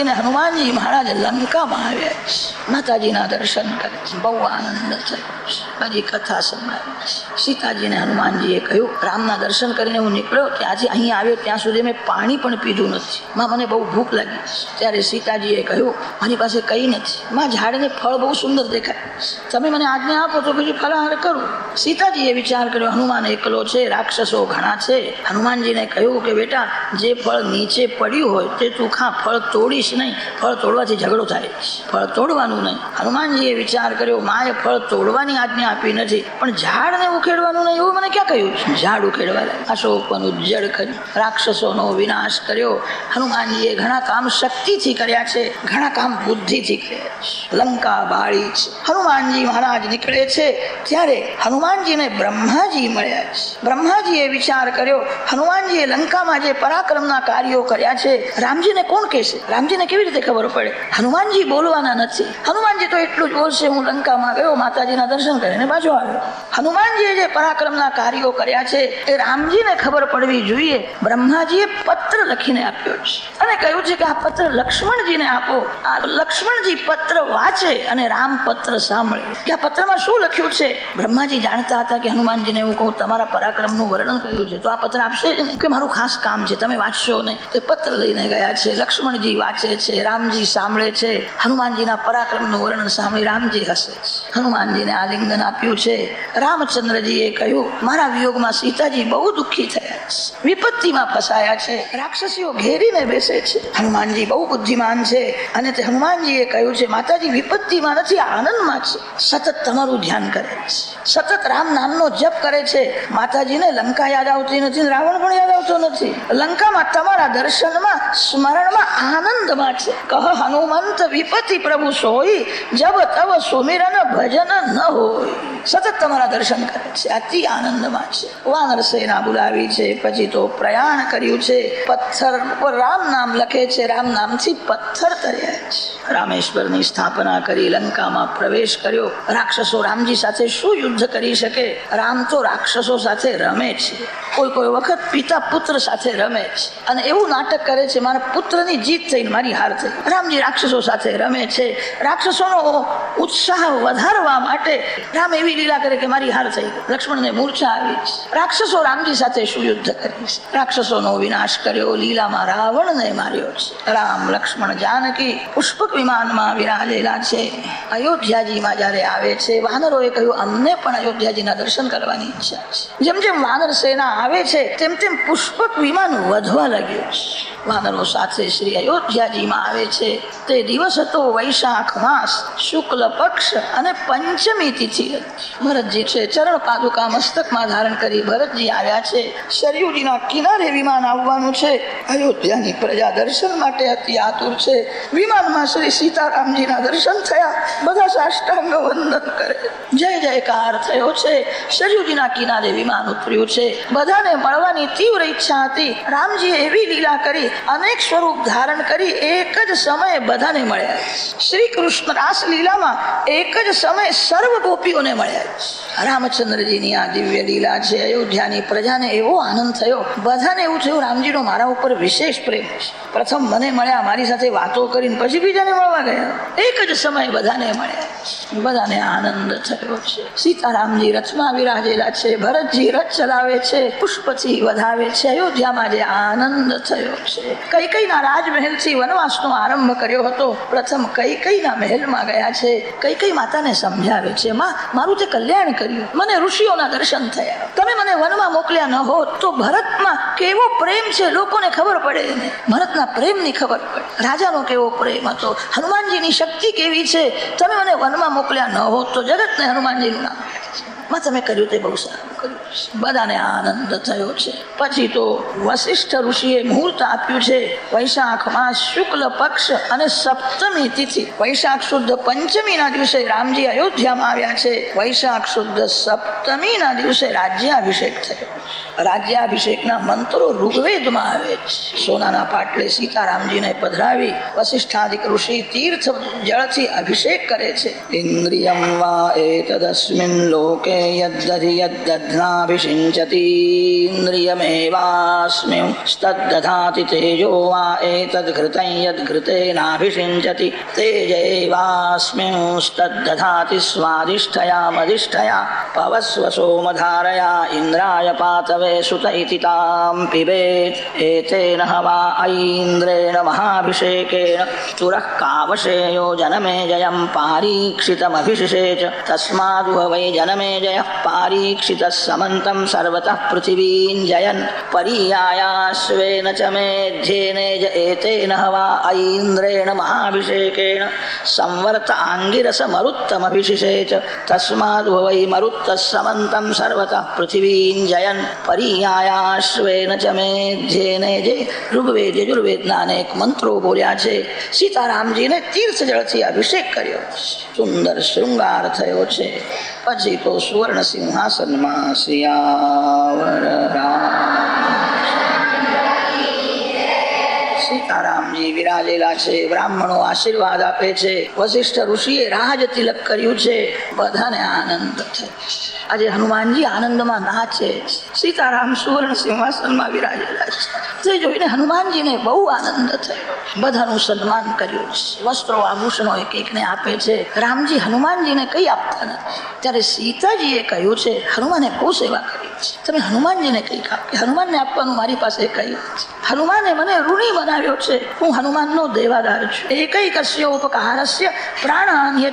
અને હનુમાનજી મહારાજ લંકામાં આવ્યા છે. માતાજીના દર્શન કરે છે. બહુ આનંદ થયો બધી કથા સંભળાવે છે. સીતાજીને હનુમાનજીએ કહ્યું, રામના દર્શન કરીને હું નીકળ્યો ત્યાંથી અહીં આવ્યો ત્યાં સુધી મેં પાણી પણ પીધું નથી. માં મને બહુ ભૂખ લાગી ત્યારે સીતાજીએ કહ્યું, મારી પાસે કંઈ નથી. માં ઝાડને ફળ બહુ સુંદર દેખાય તમે મને આજ્ઞા આપો તો બીજું ફલાહાર કરું. સીતાજીએ વિચાર કર્યો, હનુમાન એકલો છે, રાક્ષસો ઘણા છે. હનુમાનજીને કહ્યું કે, બેટા, જે ફળ નીચે પડ્યું હોય તે તું ખા, ફળ તોડીશ નહીં, ફળ તોડવાથી ઝઘડો થાય. ફળ તોડવાનું નહીં. હનુમાનજીએ વિચાર કર્યો, માએ ફળ તોડવાની આજ્ઞા આપી નથી, પણ ઝાડને ઉખેડવાનું નહીં. એવું મને ક્યાં કહ્યું? ઝાડ ઉખેડવા. અશોકનું ઉજ્જડ કર્યું રાક્ષસોનો વિનાશ કર્યો. હનુમાનજીએ ઘણા કામ શક્તિથી કર્યા છે, ઘણા કામ બુદ્ધિથી કર્યા છે. લંકા બાળી છે. હનુમાનજી મહારાજ નીકળે છે, ત્યારે હનુમાનજીને બ્રહ્માજી મળ્યા છે. બ્રહ્માજીએ વિચાર કર્યો, હનુમાનજીએ લંકામાં જે પરાક્રમના કાર્યો કર્યા છે, રામજીને કોણ કહેશે? રામજીને કેવી રીતે ખબર પડે? હનુમાનજી બોલવાના નથી. હનુમાનજી તો એટલું જ બોલશે, હું લંકામાં ગયો, માતાજીના દર્શન કરીને પાછો આવ્યો. હનુમાનજીએ જે પરાક્રમના કાર્યો કર્યા છે, એ રામજીને ખબર પડવી જોઈએ. બ્રહ્માજીએ પત્ર લખીને આપ્યો છે. અને કહ્યું છે કે આ પત્ર લક્ષ્મણજીને આપો. આ લક્ષ્મણજી પત્ર વાંચે અને રામ પત્ર સાંભળે. કે આ પત્રમાં શું લખ્યું છે? બ્રહ્માજી જાણતા હતા કે હનુમાનજીને હું કહું, તમારા પરાક્રમનું વર્ણન કર્યું છે. તો આ પત્ર આપશે કે, મારું ખાસ કામ છે. તમે વાંચશો નહીં. તે પત્ર લઈને ગયા છે. લક્ષ્મણજી વાંચે છે, રામજી સાંભળે છે. હનુમાનજીના પરાક્રમનું વર્ણન સાંભળી રામજી હસે છે. હનુમાનજીને આલિંગન આપ્યું છે. રામચંદ્રજીએ કહ્યું, મારા વિયોગમાં સીતાજી બહુ દુઃખી થયા છે. વિપત્તિમાં ફસાયા છે. રાક્ષસીઓ ઘેરીને બેસે છે. હનુમાનજી બહુ બુદ્ધિમાન છે અને તે હનુમાનજીએ કહ્યું છે, માતાજી, વિપત્તિમાં નથી આનંદમાં છે. સતત તમારું ધ્યાન કરે છે. સતત રામ નામનો જપ કરે છે. માતાજીને લંકા યાદ આવતી નથી રાવણ પણ યાદ આવતો નથી. લંકામાં તમારા દર્શનમાં, સ્મરણમાં આનંદમાં છે. કહ હનુમંત વિપતિ પ્રભુ સોઈ જબ તવ સુમિરન ભજન ન હોય. સતત તમારા દર્શન કરે છે. અતિ આનંદમાં છે. વાનર સેના બોલાવી છે. પછી તો પ્રયાણ કર્યું છે. પથ્થર પર રામ નામ લખે છે. રામ નામથી પથ્થર તર્યા છે. રામેશ્વરની સ્થાપના કરી લંકામાં પ્રવેશ કર્યો. રાક્ષસો રામજી સાથે શું યુદ્ધ કરી શકે? રામ તો રાક્ષસો સાથે રમે છે. કોઈ કોઈ વખત પિતા પુત્ર સાથે રમે છે. અને એવું નાટક કરે છે, મારા પુત્રની જીત થઈને મારી હાર થઈ. રામજી રાક્ષસો સાથે રમે છે. રાક્ષસોનો ઉત્સાહ વધારવા માટે રામ એવી લીલા કરે કે મારી હાર થઈ લક્ષ્મણને મૂર્છા આવી રાક્ષસો રામજી સાથે શું યુદ્ધ કરી રાક્ષસોનો વિનાશ કર્યો, લીલામાં રાવણને માર્યો છે. રામ લક્ષ્મણ જાનકી પુષ્પક વિમાનમાં વિરાજેલા છે. અયોધ્યાજીમાં જ્યારે આવે છે, વાનરોએ કહ્યું, અમને પણ અયોધ્યાજીના દર્શન કરવાની ઈચ્છા છે. જેમ જેમ વાનર સેના આવે છે, તેમ તેમ પુષ્પક વિમાન વધવા લાગ્યું છે. વાનરો સાથે શ્રી અયોધ્યાજીમાં આવે છે. તે દિવસ હતો વૈશાખ માસ. શુક્લ પક્ષ અને પંચમી તિથિ હતી. ભરતજી છે, ચરણ પાદુકા મસ્તકમાં ધારણ કરી ભરતજી આવ્યા છે. સરયુજીના કિનારે વિમાન આવવાનું છે. અયોધ્યાની પ્રજા દર્શન માટે અતિ આતુર છે. વિમાનમાં શ્રી સીતારામજીના દર્શન થયા. બધા સાષ્ટાંગ વંદન કરે. જય જયકાર થયો છે. સરયુજીના કિનારે વિમાન ઉતર્યું છે. બધાને મળવાની તીવ્ર ઈચ્છા હતી. રામજીએ એવી લીલા કરી, અનેક સ્વરૂપ ધારણ કરી, એક જ સમયે બધાને મળ્યા. શ્રી કૃષ્ણ રાસ લીલામાં એક જ સમયે સર્વ ગોપીઓને મળ્યા. રામચંદ્રજીની આ દિવ્ય લીલા છે, અયોધ્યાની પ્રજાને એવો આનંદ થયો. બધાને એવું થયું, રામજીનો મારા ઉપર વિશેષ પ્રેમ છે. પ્રથમ મને મળ્યા, મારી સાથે વાતો કરીને પછી બીજાને મળવા ગયા. એક જ સમય બધાને મળ્યા. બધાને આનંદ થયો છે. સીતારામજી રથમાં વિરાજેલા છે, ભરતજી રથ ચલાવે છે, પુષ્પથી વધાવે છે. અયોધ્યામાં જે આનંદ થયો છે. કઈ કઈના રાજમહેલથી વનવાસનો આરંભ કર્યો હતો. પ્રથમ કઈ કઈના મહેલમાં ગયા છે. કઈ કઈ માતાને સમજાવે છે મારું તે કલ્યાણ કર્યું. મને ઋષિઓના દર્શન થયા. તમે મને વનમાં મોકલ્યા ન હોત તો ભરતમાં કેવો પ્રેમ છે લોકોને ખબર પડે ભરતના પ્રેમની ખબર પડે. રાજાનો કેવો પ્રેમ હતો? હનુમાનજીની શક્તિ કેવી છે? તમે મને વનમાં મોકલ્યા ન હોત તો જગતને હનુમાનજીનું નામ તમે કર્યું તે બહુ સારું. કર્યું. બધાને આનંદ થયો છે. પછી તો વશિષ્ઠ ઋષિએ મુહૂર્ત આપ્યું છે, વૈશાખમાં શુક્લ પક્ષ અને સપ્તમી તિથિ. વૈશાખ શુદ્ધ પંચમીના દિવસે રામજી અયોધ્યામાં આવ્યા છે. વૈશાખ શુદ્ધ સપ્તમીના દિવસે રાજ્યાભિષેક થયો. રાજ્યાભિષેકના મંત્રો ઋગ્વેદમાં આવે છે. સોનાના પાટલે સીતારામજીને પધરાવી વશિષ્ઠાધિક ઋષિ તીર્થ જળથી અભિષેક કરે છે. ઇન્દ્રિયમ વા એતદસ્મિન લોકે યદ્દધિ યદ્દધ્ર दुर्वेदनाभिषिञ्चतीन्द्रियमेवास्मि स्तद्दधाति तेजो वा एतद्घृतं यद्घृतेनाभिषिञ्चति तेजैवास्मिंस्तद्दधाति स्वादिष्ठयामधिष्ठया पवस्व सोमधारया इन्द्राय पातवे सुत इति तां पिबेत् एतेन हवा ऐन्द्रेण महाभिषेकेण तुरः कावशेयो जनमेजयं पारीक्षितमभिषिषे च तस्मादुह वै जनमेजयः पारीक्षितः समन्तं सर्वतः पृथिवीं जयन् परीयायाश्वेन च मेध्येनेज एतेन हवा ऐन्द्रेण महाभिषेकेण संवर्त आङ्गिरसमरुत्तमभिषिषे च तस्मादुह वै मरुत्तः समन्तं सर्वतः पृथिवीं जयन् પર્યાયાશ્વેન ચ મેધ્યેને જે ઋગ્વેદ યજુર્વેદના અનેક મંત્રો બોલ્યા છે સીતારામજીને તીર્થ જળથી અભિષેક કર્યો સુંદર શૃંગાર થયો છે પછી તો સુવર્ણ સિંહાસનમાં શિયાવર રામ. સીતારામજી વિરાજેલા છે, બ્રાહ્મણો આશીર્વાદ આપે છે વશિષ્ઠ ઋષિએ રાજ તિલક કર્યું છે, બધાને આનંદ છે. આજે હનુમાનજી આનંદમાં નાચે સીતારામ સુવર્ણ સિંહાસનમાં વિરાજેલા છે. તે જોઈને હનુમાનજીને બહુ આનંદ થયો. બધાનું સન્માન કર્યું. છે વસ્ત્રો આભૂષણો એક એકને આપે છે. રામજી હનુમાનજીને કઈ આપતા નથી. ત્યારે સીતાજીએ કહ્યું છે, હનુમાને બહુ સેવા કરી. તમે હનુમાનજીને આપ કે હનુમાનને આપવાનું મારી પાસે કઈ હનુમાને મને ઋણી બનાવ્યો છે. હું હનુમાનનો દેવાદાર છું. એકૈકસ્ય ઉપકારસ્ય પ્રાણાન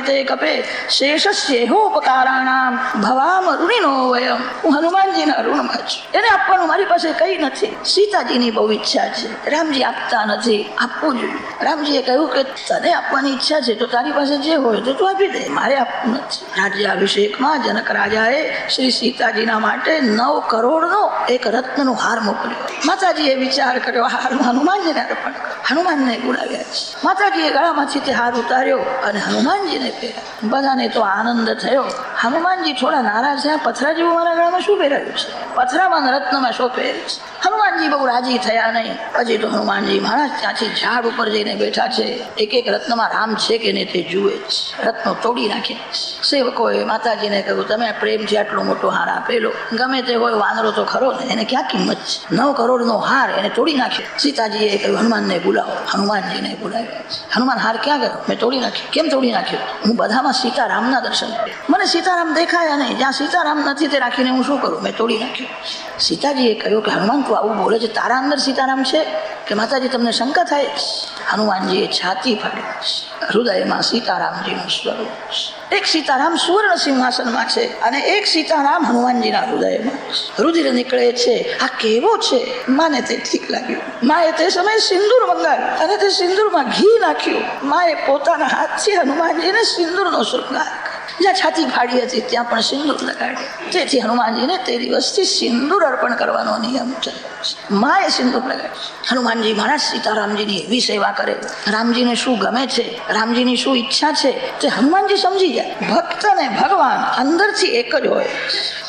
તે કપે. શેષસ્ય ઉપકારાણામ. ભવામ ઋણીનો વયમ. હું હનુમાનજીના ઋણમાં છું. એને આપવાનું મારી પાસે કઈ નથી. સીતાજીની બહુ ઈચ્છા છે. રામજી આપતા નથી. આપવું જોઈએ. રામજીએ કહ્યું કે તને આપવાની ઈચ્છા છે તો તારી પાસે જે હોય તો તું આપી દે. મારે આપવું નથી. રાજ્યાભિષેકમાં જનક રાજાએ શ્રી સીતાજીના માટે નવ કરોડનો એક રત્નનો હાર મોકલ્યો. માતાજીએ વિચાર કર્યો, આ હાર હનુમાનજીને અર્પણ હનુમાનને ગુડાવ્યા છે. માતાજીએ ગળામાંથી તે હાર ઉતાર્યો અને હનુમાનજીને પહેર્યા. બધાને તો આનંદ થયો. હનુમાનજી થોડા નારાજ થયા. પથરા જેવું મારા ગળામાં શું પહેરાયું છે? પથરામાં રત્નમાં શું પહેર્યું છે? હનુમાનજી બહુ રાજી થયા નહીં. પછી તો હનુમાનજી મહારાજ ત્યાંથી ઝાડ ઉપર જઈને બેઠા છે. એક એક રત્નમાં રામ છે કે નહીં તે જુએ છે રત્નો તોડી નાખે સેવકોએ માતાજીને કહ્યું, તમે પ્રેમથી આટલો મોટો હાર આપેલો. ગમે તે હોય વાંદરો તો ખરો ને, એને ક્યાં કિંમત છે? નવ કરોડનો હાર એને તોડી નાખ્યો. સીતાજીએ કહ્યું, હનુમાનને બોલાવો. હનુમાનજીને બોલાવ્યા હનુમાન, હાર ક્યાં ગયો? મેં તોડી નાખ્યો. કેમ તોડી નાખ્યો? હું બધામાં સીતારામના દર્શન મને મને સીતારામ દેખાયા નહીં. જ્યાં સીતારામ નથી, તે રાખીને હું શું કરું? મેં તોડી નાખ્યું. સીતાજીએ કહ્યું કે, હનુમાન, તું આવું બોલે છે? તારા અંદર સીતારામ છે કે માતાજી તમને શંકા થાય? હનુમાનજીએ છાતી ફાડી. હૃદયમાં સીતારામજીનું સ્વરૂપ. એક સીતારામ સુવર્ણ સિંહાસનમાં છે અને એક સીતારામ હનુમાનજીના હૃદયમાં. રુધિર નીકળે છે. આ કેવો છે? માને તે ઠીક લાગ્યું. માએ તે સમયે સિંદૂર મંગાવ્યું અને તે સિંદૂરમાં ઘી નાખ્યું. માએ પોતાના હાથથી હનુમાનજીને સિંદૂરનો શૃંગાર. જ્યાં છાતી ફાડી હતી ત્યાં પણ સિંદૂર લગાડ્યું તેથી હનુમાનજીને તે દિવસથી સિંદૂર અર્પણ કરવાનો નિયમ છે. માએ સિંદૂર લગાડ્યું હનુમાનજી મહારાજ સીતારામજીની એવી સેવા કરે. રામજીને શું ગમે છે? રામજીની શું ઈચ્છા છે? તે હનુમાનજી સમજી જાય ભક્તને ભગવાન અંદરથી એક જ હોય.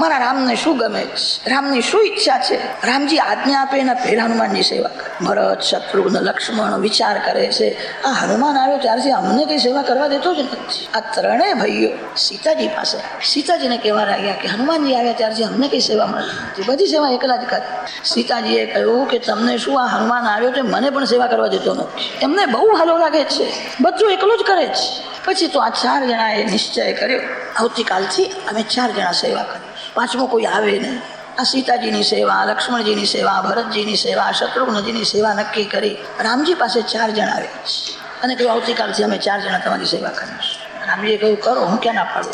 મારા રામને શું ગમે છે? રામની શું ઈચ્છા છે? રામજી આજ્ઞા આપે એના પહેલા હનુમાનજી સેવા કરે. ભરત, શત્રુઘ્ન, લક્ષ્મણ વિચાર કરે છે. આ હનુમાન આવ્યો ત્યારથી અમને કઈ સેવા કરવા દેતો જ નથી. આ ત્રણેય ભાઈઓ સીતાજી પાસે. સીતાજીને કહેવા લાગ્યા કે, હનુમાનજી આવ્યા ત્યારથી અમને કઈ સેવા નથી બધી સેવા એકલા જ કરી સીતાજીએ કહ્યું કે, તમને શું આ હનુમાન આવ્યો છે? મને પણ સેવા કરવા દેતો નથી. એમને બહુ હાલો લાગે છે. બધું એકલો જ કરે છે. પછી તો આ ચાર જણાએ નિશ્ચય કર્યો. આવતીકાલથી અમે ચાર જણા સેવા કરી પાંચમો કોઈ આવે નહીં. આ સીતાજીની સેવા, લક્ષ્મણજીની સેવા, ભરતજીની સેવા, શત્રુઘ્નજીની સેવા નક્કી કરી રામજી પાસે ચાર જણા આવ્યા છે. અને કહ્યું, આવતીકાલથી અમે ચાર જણા તમારી સેવા કરીશું. રામજીએ કહ્યું, કરો, હું ક્યાં ના પાડું?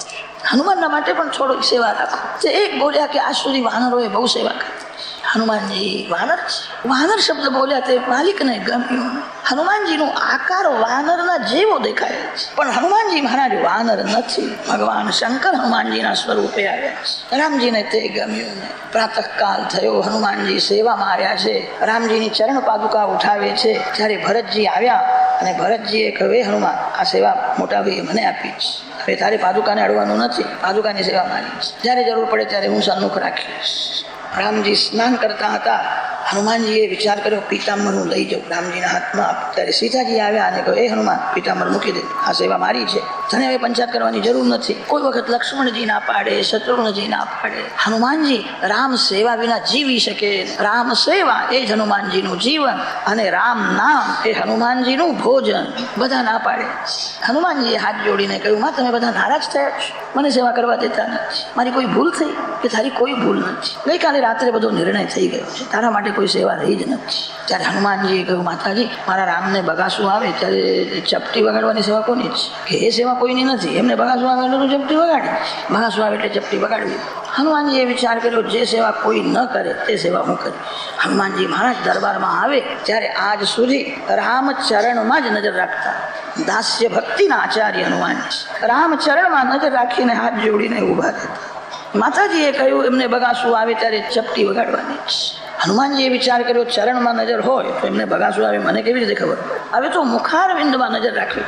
હનુમાનના માટે પણ થોડો સેવા રાખો. તે એક બોલ્યા કે, આજ સુધી વાનરોએ બહુ સેવા કરી. હનુમાનજી, વાનર છે? વાનર શબ્દ બોલ્યા તે માલિકને ગમ્યું હનુમાનજીનો આકાર વાનરના જેવો દેખાય છે. પણ હનુમાનજી મહારાજ વાનર નથી. ભગવાન શંકર હનુમાનજીના સ્વરૂપે આવ્યા છે. રામજીને તે ગમ્યું ને પ્રાતઃકાલ થયો, હનુમાનજી સેવામાં આવ્યા છે. રામજીની ચરણ પાદુકા ઉઠાવે છે. જ્યારે ભરતજી આવ્યા અને ભરતજીએ કહ્યું, "હે હનુમાન, આ સેવા મોટા ભાઈએ મને આપી છે. હવે તારે પાદુકાને અડવાનું નથી. પાદુકાની સેવા મારી જ્યારે જરૂર પડે ત્યારે હું સન્મુખ રાખીશ. રામજી સ્નાન કરતા હતા. હનુમાનજીએ વિચાર કર્યો પિતાંબર હું લઈ જાઉં. રામજીના હાથમાં આપું. ત્યારે સીતાજી આવ્યા અને કહ્યું, એ હનુમાન, પિતાંબર મૂકી દે. આ સેવા મારી છે. તને હવે પંચાયત કરવાની જરૂર નથી. કોઈ વખત લક્ષ્મણજી ના પાડે, શત્રુઘ્નજી ના પાડે. હનુમાનજી રામ સેવા વિના જીવી શકે રામ સેવા એ જ હનુમાનજીનું જીવન અને રામ નામ એ હનુમાનજીનું ભોજન. બધા ના પાડે. હનુમાનજીએ હાથ જોડીને કહ્યું, માં, તમે બધા નારાજ થયા મને સેવા કરવા દેતા નથી. મારી કોઈ ભૂલ થઈ કે તારી કોઈ ભૂલ નથી. ગઈકાલે રાત્રે બધો નિર્ણય થઈ ગયો છે. તારા માટે કોઈ સેવા રહી જ નથી. ત્યારે હનુમાનજીએ કહ્યું, માતાજી, મારા રામને બગાસું આવે, ત્યારે ચપટી વગાડવાની સેવા કોની છે? કે એ સેવા કોઈની નથી. એમને બગાસું આવે એટલે ચપટી વગાડી. બગાસું આવે એટલે ચપટી વગાડવી. હનુમાનજીએ વિચાર કર્યો, જે સેવા કોઈ ન કરે, તે સેવા હું કરીશ. હનુમાનજી મહારાજ દરબારમાં આવે, ત્યારે આજ સુધી રામચરણમાં જ નજર રાખતા. દાસ્ય ભક્તિના આચાર્ય હનુમાન રામચરણમાં નજર રાખીને હાથ જોડીને ઊભા રહેતા. માતાજીએ કહ્યું, એમને બગાસું આવે ત્યારે ચપટી વગાડવાની હનુમાનજીએ વિચાર કર્યો, ચરણમાં નજર હોય તો એમને ભગાસુ આવે. મને કેવી રીતે ખબર? હવે તો મુખારવિંદમાં નજર રાખવી.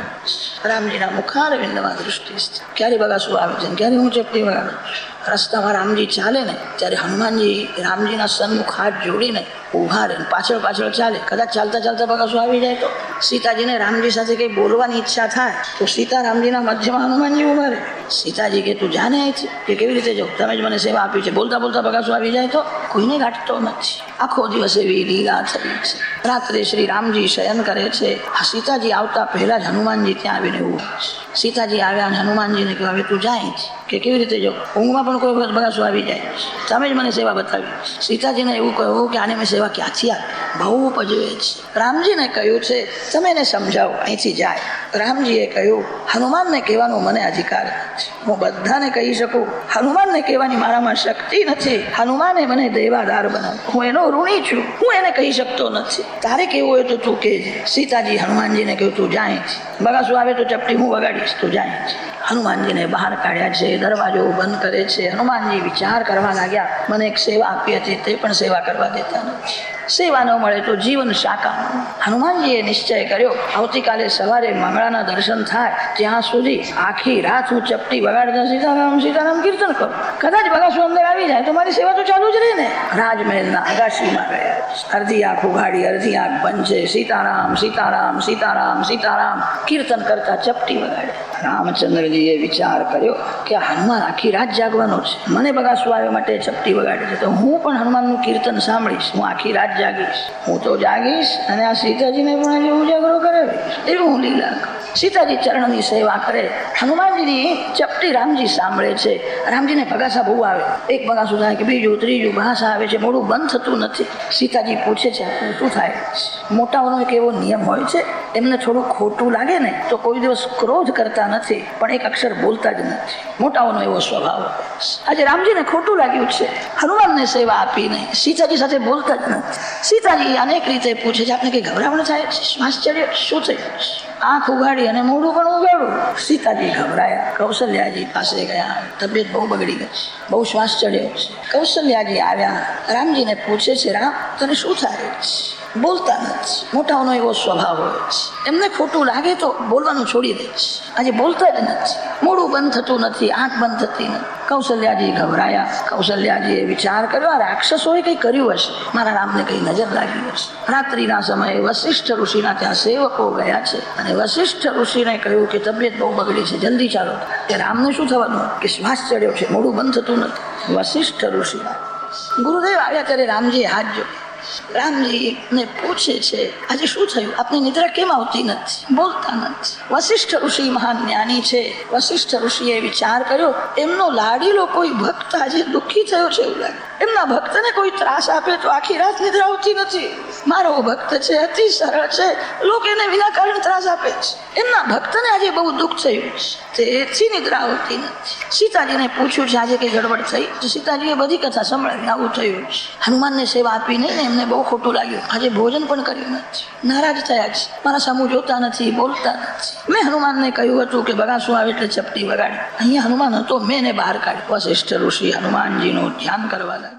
રામજીના મુખારવિંદમાં દૃષ્ટિ છે. ક્યારે બગાસું આવે છે? ક્યારે હું ચપટી વગાડું? છું. રસ્તામાં રામજી ચાલે ને, ત્યારે હનુમાનજી રામજીના સન્મુખ હાથ જોડીને ઊભા રહે પાછળ પાછળ ચાલે. કદાચ ચાલતા ચાલતા બગાસું આવી જાય તો? સીતાજીને રામજી સાથે કંઈ બોલવાની ઈચ્છા થાય, તો સીતા રામજીના મધ્યમાં હનુમાનજી ઊભા રહે. સીતાજી કે, તું જાને કે કેવી રીતે જાઉં? તમે જ મને સેવા આપી છે. બોલતા બોલતા બગાસું આવી જાય તો? કોઈને ગાંઠતો નથી. આખો દિવસ એવી લીલા થઈ છે. રાત્રે શ્રી રામજી શયન કરે છે. આ સીતાજી આવતા પહેલા જ હનુમાનજી ત્યાં આવીને ઊભા સીતાજી આવ્યા અને હનુમાનજીને કહ્યું હવે તું જાય કે કેવી રીતે જાઉં ઊંઘમાં પણ કોઈ વખત બગાસું આવી જાય. તમે જ મને સેવા બતાવી. સીતાજીને એવું કહ્યું કે આને મેં સેવા ક્યાંથી આપી? બહુ પજવે છે. રામજીને કહ્યું છે, તમે એને સમજાવો, અહીંથી જાય. રામજીએ કહ્યું, હનુમાનને કહેવાનો મને અધિકાર નથી. હું બધાને કહી શકું. હનુમાનને કહેવાની મારામાં શક્તિ નથી. હનુમાને મને દેવાદાર બનાવ્યો હું એનો ઋણી છું. હું એને કહી શકતો નથી. તારે કેવું હોય તો તું કહેજે. સીતાજી હનુમાનજીને કહ્યું, તું જાય છે. બગાસું આવે તો ચપટી હું વગાડીશ. તું જાય છે. હનુમાનજીને બહાર કાઢ્યા છે. દરવાજો બંધ કરે છે. હનુમાનજી વિચાર કરવા લાગ્યા, મને એક સેવા આપી હતી, તે પણ સેવા કરવા દેતા નથી. સેવા ન મળે તો જીવન શાકા. હનુમાનજીએ નિશ્ચય કર્યો, આવતીકાલે સવારે મંગળાના દર્શન થાય, ત્યાં સુધી આખી રાત હું ચપટી વગાડતા સીતારામ સીતારામ કીર્તન કરું. કદાચ અંદર આવી જાય તમારી સેવા તો ચાલુ જ રહે ને? રાજમહેલના અગાશીમાં ગયા અડધી આંખ ઉઘાડી, અડધી આંખ બંધ સીતારામ સીતારામ સીતારામ સીતારામ. કીર્તન કરતા ચપટી વગાડે. રામચંદ્રજીએ વિચાર કર્યો કે હનુમાન આખી રાત જાગવાનો છે. મને બગાસું આવે માટે ચપટી વગાડે છે. તો હું પણ હનુમાનનું કીર્તન સાંભળીશ. હું આખી રાત જાગીશ. હું તો જાગીશ અને આ સીતાજીને પણ આજે ઉજાગરો કરાવીશ. એવું હું લીલા સીતાજી ચરણની સેવા કરે. હનુમાનજીની ચપટી રામજી સાંભળે છે. રામજીને ભગાસા બહુ આવે. એક બગાસું થાય કે બીજું, ત્રીજું, ભાષા આવે છે મોડું બંધ થતું નથી. સીતાજી પૂછે છે આપણને શું થાય? મોટાઓનો એક એવો નિયમ હોય છે એમને થોડું ખોટું લાગે ને, તો કોઈ દિવસ ક્રોધ કરતા નથી, પણ એક અક્ષર બોલતા જ નથી. મોટાઓનો એવો સ્વભાવ. આજે રામજીને ખોટું લાગ્યું છે. હનુમાનને સેવા આપી નહીં સીતાજી સાથે બોલતા જ નથી. સીતાજી અનેક રીતે પૂછે છે, આપણે કઈ ગભરામણ થાય ચડ્યો શું થયું આંખ ઉગાડી અને મોઢું પણ ઉગાડું સીતાજી ગભરાયા. કૌશલ્યાજી પાસે ગયા. તબિયત બહુ બગડી ગઈ બહુ શ્વાસ ચડ્યો છે. કૌશલ્યાજી આવ્યા. રામજીને પૂછે છે, રામ, તને શું થાય બોલતા નથી. મોટાઓનો એવો સ્વભાવ હોય છે. એમને ખોટું લાગે તો બોલવાનું છોડી દે છે. આજે બોલતા જ નથી. મોડું બંધ થતું નથી, આંખ બંધ થતી નથી. કૌશલ્યાજી ગભરાયા. કૌશલ્યાજીએ વિચાર કર્યો, આ રાક્ષસોએ કંઈ કર્યું હશે? મારા રામને કંઈ નજર લાગી હશે? રાત્રિના સમયે વશિષ્ઠ ઋષિના ત્યાં સેવકો ગયા છે અને વશિષ્ઠ ઋષિને કહ્યું કે, તબિયત બહુ બગડી છે, જલ્દી ચાલો. કે રામને શું થવાનું? કે શ્વાસ ચડ્યો છે, મોડું બંધ થતું નથી. વશિષ્ઠ ઋષિ ગુરુદેવ આવ્યા ત્યારે રામજી હાથ જોડ્યા. રામજી ને પૂછે છે, આજે શું થયું? આપને નિદ્રા કેમ આવતી નથી? બોલતા નથી. વશિષ્ઠ ઋષિ મહાન જ્ઞાની છે. વશિષ્ઠ ઋષિએ વિચાર કર્યો, એમનો લાડીલો કોઈ ભક્ત આજે દુઃખી થયો છે એવું લાગે. એમના ભક્તને કોઈ ત્રાસ આપે તો આખી રાત નિદ્રા આવતી નથી. મારો ભક્ત છે, અતિ સરળ છે. લોકો એને વિના કારણ ત્રાસ આપે છે એમના ભક્તને આજે બહુ દુઃખ થયું છે. તેથી નિદ્રા આવતી નથી. સીતાજીને પૂછ્યું છે, આજે કઈ ગડબડ થઈ? તો સીતાજીએ બધી કથા સંભળાવી, આવું થયું છે. હનુમાનને સેવા આપી નહીં એમને બહુ ખોટું લાગ્યું. આજે ભોજન પણ કર્યું નથી. નારાજ થયા છે. મારા સામું જોતા નથી, બોલતા નથી. મેં હનુમાનને કહ્યું હતું કે બગાસું આવે એટલે ચપટી વગાડી. અહીંયા હનુમાન હતો, મેં એને બહાર કાઢ્યો. વશિષ્ઠ ઋષિ હનુમાનજીનું ધ્યાન કરવા લાગ્યા.